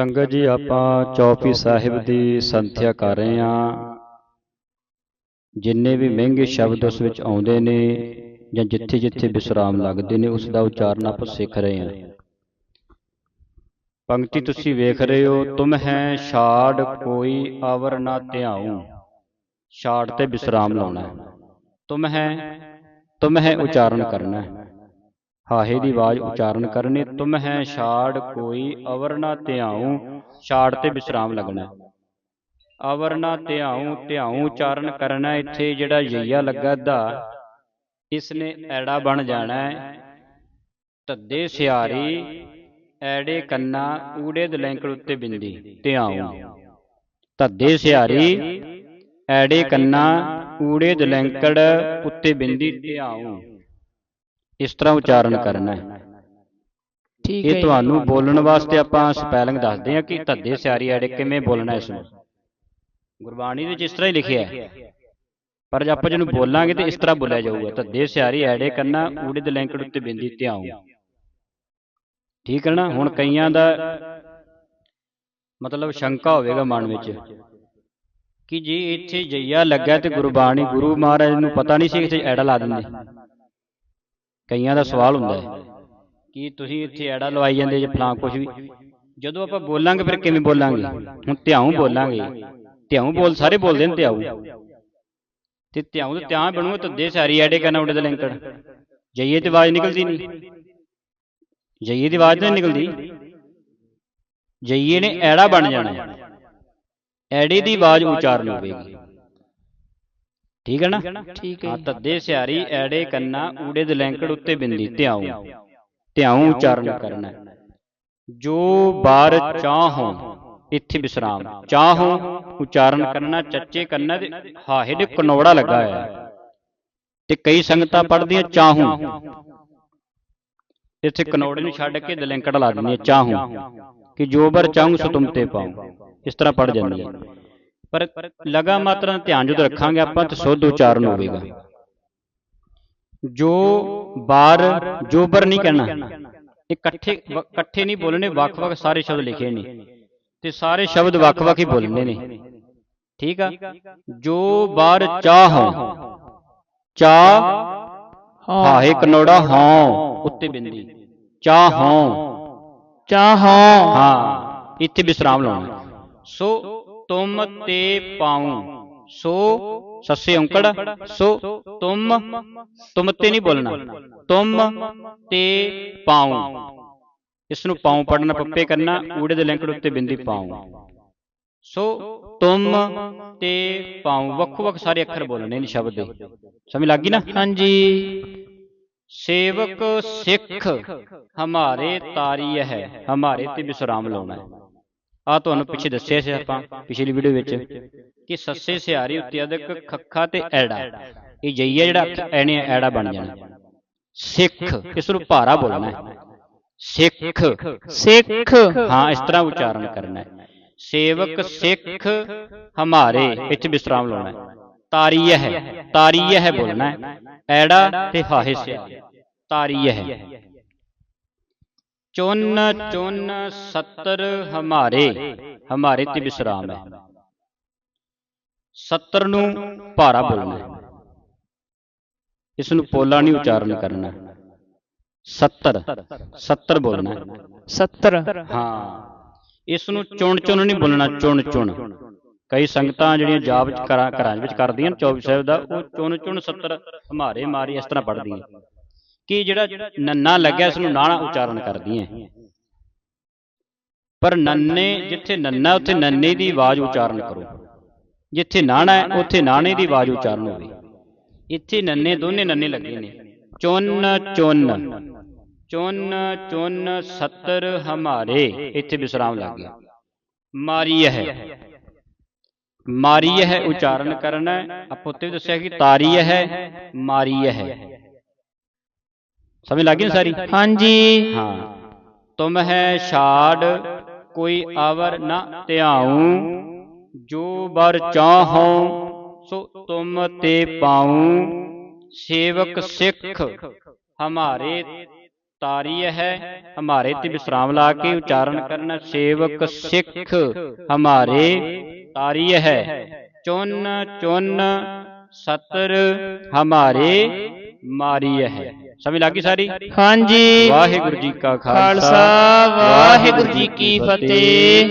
ਸੰਗਤ ਜੀ, ਆਪਾਂ ਚੌਪੀ ਸਾਹਿਬ ਦੀ ਸੰਥਿਆ ਕਰ ਰਹੇ ਹਾਂ। ਜਿੰਨੇ ਵੀ ਮਹਿੰਗੇ ਸ਼ਬਦ ਉਸ ਵਿੱਚ ਆਉਂਦੇ ਨੇ ਜਾਂ ਜਿੱਥੇ ਜਿੱਥੇ ਵਿਸਰਾਮ ਲੱਗਦੇ ਨੇ, ਉਸ ਦਾ ਉਚਾਰਨ ਆਪਾਂ ਸਿੱਖ ਰਹੇ ਹਾਂ। ਪੰਕਤੀ ਤੁਸੀਂ ਵੇਖ ਰਹੇ ਹੋ, ਤੁਮ ਹੈ ਛਾੜ, ਕੋਈ ਆਵਰ ਨਾ ਧਿਆਉ। ਛਾੜ ਤੇ ਵਿਸਰਾਮ ਲਾਉਣਾ ਹੈ। ਤੁਮ ਹੈ ਤੁਮ ਹੈ ਉਚਾਰਨ ਕਰਨਾ ਹੈ। ਹਾਹੇ ਦੀ ਆਵਾਜ਼ ਉਚਾਰਨ ਕਰਨੀ ਤੁਮ ਹੈ ਛਾੜ ਕੋਈ ਅਵਰ ਨਾ ਧਿਆਉ ਛਾੜ ਤੇ ਵਿਸਰਾਮ ਲੱਗਣਾ। ਹੈ। ਅਵਰ ਨਾ ਧਿਆਉ ਧਿਆਉ ਉਚਾਰਨ ਕਰਨਾ ਇੱਥੇ ਜਿਹੜਾ ਯਈਆ ਲੱਗਾ ਦਾ ਇਸ ਨੇ ਐੜਾ ਬਣ ਜਾਣਾ ਹੈ। ਤੱਦੇ ਸਿਆਰੀ ਐੜੇ ਕੰਨਾ ਊੜੇ ਦਲੈਂਕੜ ਉੱਤੇ ਬਿੰਦੀ ਧਿਆਉ। ਤੱਦੇ ਸਿਆਰੀ ਐੜੇ ਕੰਨਾ ਊੜੇ ਦਲੈਂਕੜ ਉੱਤੇ ਬਿੰਦੀ। ਧਿਆਉ। ਇਸ ਤਰ੍ਹਾਂ ਉਚਾਰਨ ਕਰਨਾ ਹੈ। ਠੀਕ ਹੈ ਇਹ। ਤੁਹਾਨੂੰ ਬੋਲਣ ਵਾਸਤੇ ਆਪਾਂ ਸਪੈਲਿੰਗ ਦੱਸਦੇ ਹਾਂ ਕਿ ਧੱਦੇ ਸਿਆਰੀ ਐੜੇ ਕਿਵੇਂ ਬੋਲਣਾ ਇਸ ਨੂੰ। ਗੁਰਬਾਣੀ ਵਿੱਚ ਇਸ ਤਰ੍ਹਾਂ ਹੀ ਲਿਖਿਆ ਹੈ। ਪਰ ਜੇ ਆਪਾਂ ਜਿਹਨੂੰ ਬੋਲਾਂਗੇ ਤੇ ਇਸ ਤਰ੍ਹਾਂ ਬੋਲਿਆ ਜਾਊਗਾ। ਧੱਦੇ ਸਿਆਰੀ ਐੜੇ ਕੰਨਾ ਊੜੇ ਦੇ ਲੈਂਕੜ ਉੱਤੇ ਬਿੰਦੀ ਧਿਆਉ। ਠੀਕ ਹੈ ਨਾ? ਹੁਣ ਕਈਆਂ ਦਾ ਮਤਲਬ ਸ਼ੰਕਾ ਹੋਵੇਗਾ ਮਨ ਵਿੱਚ। ਕਿ ਜੀ ਇੱਥੇ ਜਈਆ ਲੱਗਾ ਤੇ ਗੁਰਬਾਣੀ ਗੁਰੂ ਮਹਾਰਾਜ ਨੂੰ ਪਤਾ ਨਹੀਂ ਸੀ ਕਿ ਇੱਥੇ ਐੜਾ ਲਾ ਦਿੰਦੇ। ਕਈਆਂ ਦਾ ਸਵਾਲ ਹੁੰਦਾ ਹੈ ਕਿ ਤੁਸੀਂ ਇੱਥੇ ਐੜਾ ਲਵਾਈ ਜਾਂਦੇ ਜੇ ਫਲਾਂ ਕੁਝ ਵੀ। ਜਦੋਂ ਆਪਾਂ ਬੋਲਾਂਗੇ ਫਿਰ ਕਿਵੇਂ ਬੋਲਾਂਗੇ? ਹੁਣ ਧਿਆਉ ਬੋਲਾਂਗੇ। ਧਿਆਉ ਬੋਲ ਸਾਰੇ ਬੋਲਦੇ ਨੇ ਧਿਆਉ। ਤੇ ਧਿਆਉ ਤੇ ਧਿਆਨ ਬਣੂਗਾ ਤਾਂ ਦੇ ਸਾਰੀ ਐੜੇ ਕਰਨਾ ਉੱਡੇ ਦੇ ਲਿੰਕੜ। ਜਈਏ ਤੇ ਆਵਾਜ਼ ਨਿਕਲਦੀ ਨਹੀਂ। ਜਈਏ ਦੀ ਆਵਾਜ਼ ਨਹੀਂ ਨਿਕਲਦੀ। ਜਈਏ ਨੇ ਐੜਾ ਬਣ ਜਾਣਾ। ਐੜੇ ਦੀ ਆਵਾਜ਼ ਉਚਾਰਨ ਹੋਵੇਗੀ। ਠੀਕ ਹੈ ਨਾ? ਠੀਕ ਹੈ। ਤੱਦੇ ਸਿਆਰੀ ਐੜੇ ਕੰਨਾ ਊੜੇ ਦੇ ਲੈਂਕੜ ਉੱਤੇ ਬਿੰਦੀ ਧਿਆਉ। ਧਿਆਉ। ਉਚਾਰਨ ਕਰਨਾ। ਜੋ ਬਾਰ ਚਾਹੋ ਇੱਥੇ ਵਿਸਰਾਮ। ਚਾਹੋ ਉਚਾਰਨ ਕਰਨਾ ਚੱਚੇ ਕਰਨਾ ਤੇ ਹਾਹੇ ਦੇ ਕਨੋੜਾ ਲੱਗਾ ਹੋਇਆ ਹੈ। ਤੇ ਕਈ ਸੰਗਤਾਂ ਪੜ੍ਹਦੀਆਂ ਚਾਹੂ। ਇੱਥੇ ਕਨੋੜੇ ਨੂੰ ਛੱਡ ਕੇ ਦਲੈਂਕੜ ਲਾ ਦਿੰਦੀਆਂ ਚਾਹੂ। ਕਿ ਜੋ ਬਰ ਚਾਹੂੰ ਸੋ ਤੁਮ ਤੇ ਪਾਉ ਇਸ ਤਰ੍ਹਾਂ ਪੜ ਜਾਂਦੀ ਹੈ। ਪਰ ਲਗਾ ਮਾਤਰਾ ਦਾ ਧਿਆਨ ਜਦੋਂ ਰੱਖਾਂਗੇ ਆਪਾਂ ਤਾਂ ਸੁੱਧ ਉਚਾਰਨ ਹੋਵੇਗਾ ਜੋ ਬਾਰ ਜੋ ਬਰ ਨਹੀਂ ਕਹਿਣਾ ਇਹ ਇਕੱਠੇ ਵ- ਇਕੱਠੇ ਨਹੀਂ ਬੋਲਣੇ ਵੱਖ-ਵੱਖ ਸਾਰੇ ਸ਼ਬਦ ਲਿਖੇ ਨੇ ਤੇ ਸਾਰੇ ਸ਼ਬਦ ਵੱਖ-ਵੱਖ ਹੀ ਬੋਲਣੇ ਨੇ ਠੀਕ ਆ ਜੋ ਬਾਰ ਚਾਹੋ ਚਾਹ ਹਾਂ ਹਾਹੇ ਕਨੋੜਾ ਹਾਂ ਉੱਤੇ ਬਿੰਦੀ ਚਾਹੋ ਚਾਹਾਂ ਹਾਂ ਇੱਥੇ ਵਿਸਰਾਮ ਲਾਉਣਾ ਸੋ ਤੁਮ ਤੇ ਪਾਉ। ਸੋ ਸੱਸੇ ਔਂਕੜ ਸੋ ਤੁਮ ਤੁਮ ਤੇ ਨਹੀਂ ਬੋਲਣਾ। ਤੁਮ ਤੇ ਪਾਉ। ਇਸ ਨੂੰ ਪਾਉ ਪੜਨਾ ਪੱਪੇ ਕਰਨਾ ਊੜੇ ਦੇ ਲਿੰਕੜ ਉੱਤੇ ਬਿੰਦੀ ਪਾਉ। ਸੋ ਤੁਮ ਤੇ ਪਾਉ। ਵੱਖੋ ਵੱਖ ਸਾਰੇ ਅੱਖਰ ਬੋਲਣੇ ਨੇ ਸ਼ਬਦ ਦੇ। ਸਮਝ ਲੱਗ ਗਈ ਨਾ? ਹਾਂਜੀ। ਸੇਵਕ ਸਿੱਖ ਹਮਾਰੇ ਤਾਰੀ ਹੈ। ਹਮਾਰੇ ਤੇ ਵਿਸਰਾਮ ਲਾਉਣਾ ਹੈ। ਆ ਤੁਹਾਨੂੰ ਪਿੱਛੇ ਦੱਸਿਆ ਸੀ ਆਪਾਂ ਪਿਛਲੀ ਵੀਡੀਓ ਵਿੱਚ ਕਿ ਸੱਸੇ ਸਿਆਰੀ ਉੱਤੇ ਅਦਕ ਖੱਖਾ ਤੇ ਐੜਾ। ਇਹ ਜਈਆ ਜਿਹੜਾ ਐਣੇ ਐੜਾ ਬਣ ਜਾਣਾ। ਸਿੱਖ ਇਸ ਨੂੰ ਭਾਰਾ ਬੋਲਣਾ ਸਿੱਖ ਸਿੱਖ ਹਾਂ ਇਸ ਤਰ੍ਹਾਂ ਉਚਾਰਨ ਕਰਨਾ ਸੇਵਕ ਸਿੱਖ ਹਮਾਰੇ ਇੱਥੇ ਵਿਸਰਾਮ ਲਾਉਣਾ ਹੈ। ਹੈ। ਤਾਰੀਯ ਹੈ ਬੋਲਣਾ ਐੜਾ ਤੇ ਹਾਹਿਸ ਤਾਰੀਯ ਹੈ। ਚੁੰਨ ਚੁੰਨ 70 ਹਮਾਰੇ ਹਮਾਰੇ ਤੇ ਵਿਸਰਾਮ ਹੈ। 70 ਨੂੰ ਭਾਰਾ ਬੋਲਣਾ ਇਸ ਨੂੰ ਪੋਲਾ ਨਹੀਂ ਉਚਾਰਨ ਕਰਨਾ 70 70 ਬੋਲਣਾ ਹੈ। 70 ਹਾਂ। ਇਸ ਨੂੰ ਚੁਣ ਚੁਣ ਨਹੀਂ ਬੋਲਣਾ ਚੁਣ ਚੁਣ। ਕਈ ਸੰਗਤਾਂ ਜਿਹੜੀਆਂ ਜਾਪ ਚ ਘਰਾਂ ਵਿੱਚ ਕਰਦੀਆਂ ਨੇ 24 ਸਾਹਿਬ ਦਾ ਉਹ ਚੁਣ ਚੁਣ 70 ਹਮਾਰੇ ਮਾਰੀ ਇਸ ਤਰ੍ਹਾਂ ਪੜ੍ਹਦੀਆਂ ਕਿ ਜਿਹੜਾ ਨੰਨਾ ਲੱਗਿਆ ਇਸ ਨੂੰ ਨਾਣਾ ਉਚਾਰਨ ਕਰਦੀਆਂ ਪਰ ਨੰਨੇ ਜਿੱਥੇ ਨੰਨਾ, ਉੱਥੇ ਨੰਨੇ ਦੀ ਆਵਾਜ਼ ਉਚਾਰਨ ਕਰੋ। ਜਿੱਥੇ ਨਾਣਾ ਹੈ, ਉੱਥੇ ਨਾਣੇ ਦੀ ਆਵਾਜ਼ ਉਚਾਰਨ ਹੋਵੇ। ਇੱਥੇ ਨੰਨੇ ਦੋਨੇ ਨੰਨੇ ਲੱਗੇ ਨੇ। ਚੁੰਨ ਚੁੰਨ। ਚੁੰਨ ਚੁੰਨ 70 ਹਮਾਰੇ। ਇੱਥੇ ਵਿਸਰਾਮ ਲੱਗ ਗਿਆ। ਮਾਰੀ ਹੈ। ਮਾਰੀ ਹੈ ਉਚਾਰਨ ਕਰਨਾ। ਹੈ। ਆਪਾਂ ਉੱਤੇ ਵੀ ਦੱਸਿਆ ਕਿ ਤਾਰੀ ਹੈ ਮਾਰੀ ਹੈ। ਸਮਝ ਲੱਗੀ ਨਾ ਸਾਰੀ? ਹਾਂਜੀ। ਹਾਂ। ਤੁਮ ਹੈ ਛਾੜ ਕੋਈ ਆਵਰ ਨਾ ਧਿਆਉ। ਜੋ ਬਰ ਚਾਹੋ ਸੋ ਤੁਮ ਤੇ ਪਾਉ। ਸੇਵਕ ਸਿੱਖ ਹਮਾਰੇ ਤਾਰੀ ਹੈ। ਹਮਾਰੇ ਤੇ ਵਿਸਰਾਮ ਲਾ ਕੇ ਉਚਾਰਨ ਕਰਨਾ। ਸੇਵਕ ਸਿੱਖ ਹਮਾਰੇ ਤਾਰੀ ਹੈ। ਚੁੰਨ ਚੁੰਨ ਸਤਰ ਹਮਾਰੇ ਮਾਰੀ ਹੈ। ਸਮਝ ਲੱਗੀ ਸਾਰੀ? ਹਾਂਜੀ। ਵਾਹਿਗੁਰੂ ਜੀ ਕਾ ਖਾਲਸਾ। ਖਾਲਸਾ ਵਾਹਿਗੁਰੂ ਜੀ ਕੀ ਫਤਿਹ।